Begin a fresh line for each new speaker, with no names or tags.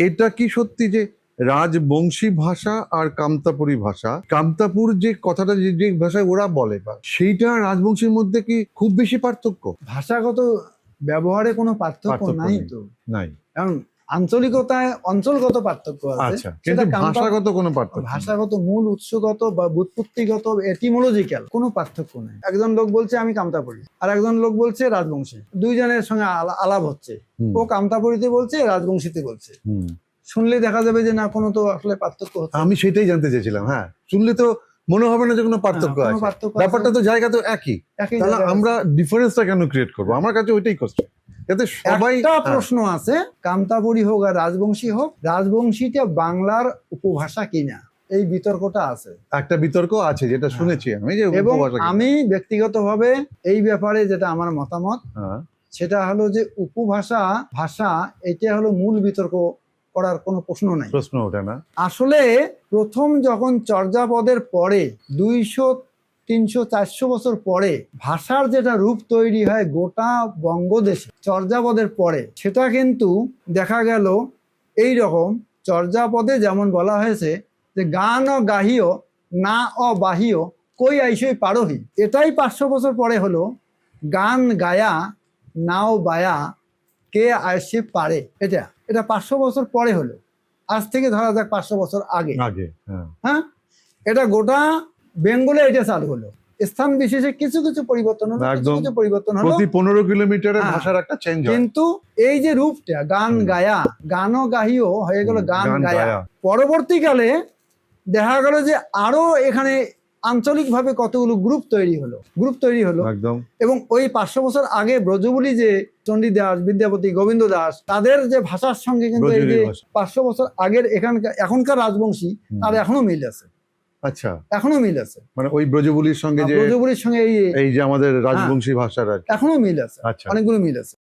এটা কি সত্যি যে রাজবংশী ভাষা আর কামতাপুরী ভাষা? কামতাপুর যে কথাটা যে ভাষায় ওরা বলে বা সেইটা রাজবংশীর মধ্যে কি খুব বেশি পার্থক্য?
ভাষাগত ব্যবহারে কোনো পার্থক্য নেই। তো।
নাই।
কারণ আঞ্চলিকতায় অঞ্চলগত পার্থক্য আছে।
আচ্ছা
সেটা
ভাষাগত কোনো পার্থক্য
ভাষাগত মূল উৎসগত বা বুৎপত্তিগত এটিমোলজিক্যাল কোনো পার্থক্য নেই। একজন লোক বলছে আমি কামতাপুরি আর একজন লোক বলছে রাজবংশী। দুইজনের সঙ্গে আলাপ হচ্ছে। ও কামতাপুরিতে বলছে রাজবংশীতে বলছে। শুনলে দেখা যাবে যে না কোনো তো আসলে পার্থক্য হচ্ছে।
আমি সেটাই জানতে চেয়েছিলাম হ্যাঁ। শুনলে তো মনে হবে না যে কোনো পার্থক্য
হ্যাঁ,
আছে। ব্যাপারটা তো জায়গা তো একই। তাহলে আমরা ডিফারেন্সটা কেন ক্রিয়েট করব? আমার কাছে ওইটাই কষ্ট যাতে সবাই
একটা
হ্যাঁ,
প্রশ্ন আছে কামতাপুরি হোক আর রাজবংশী হোক রাজবংশীটা বাংলার উপভাষা কিনা? এই বিতর্কটা আছে।
একটা বিতর্ক আছে যেটা শুনেছি আমি যে
এবং আমি ব্যক্তিগতভাবে এই ব্যাপারে যেটা আমার মতামত
হ্যাঁ,
সেটা হলো যে উপভাষা ভাষা এটা হলো মূল বিতর্ক করার কোনো প্রশ্ন নাই।
প্রশ্ন ওঠে না।
আসলে প্রথম যখন চর্যাপদের পরে দুইশো তিনশো চারশো বছর পরে ভাষার যেটা রূপ তৈরি হয় গোটা বঙ্গদেশে চর্যাপদের পরে সেটা কিন্তু দেখা গেল এই রকম চর্যাপদে যেমন বলা হয়েছে যে গান ও গাহিও না অবাহিও কই আইসই পারোহি। এটাই পাঁচশো বছর পরে হলো গান গায়া নাও বায়া কে আইসে পারে। এটা এটা পাঁচশো বছর পরে হলো। আজ থেকে ধরা যাক পাঁচশো বছর আগে।
আগে হ্যাঁ।
হ্যাঁ? এটা গোটা বেঙ্গলে এটা চালু হলো স্থান বিশেষে কিছু কিছু পরিবর্তন হলো কিছু কিছু পরিবর্তন হলো
প্রতি পনেরো কিলোমিটারে
হ্যাঁ।
ভাষার একটা চেঞ্জ
কিন্তু এই যে রূপটা গান। গায়া গানও গাহিও হয়ে গেল গান গায়া। পরবর্তীকালে দেখা গেল যে আরও এখানে আঞ্চলিকভাবে কতগুলো গ্রুপ তৈরি হলো গ্রুপ তৈরি হলো
একদম
এবং ওই পাঁচশো বছর আগে ব্রজবুলি যে চণ্ডী দাস বিদ্যাপতি গোবিন্দ দাস তাদের যে ভাষার সঙ্গে কিন্তু এই যে। পাঁচশো বছর আগের এখানকার এখনকার রাজবংশী। তার এখনও মিল আছে
আচ্ছা।
এখনও মিল আছে।
মানে ওই ব্রজবুলির সঙ্গে যে
ব্রজবুলির সঙ্গে এই
যে আমাদের রাজবংশী ভাষার আর
এখনও মিল আছে।
আচ্ছা।
অনেকগুলো মিল আছে।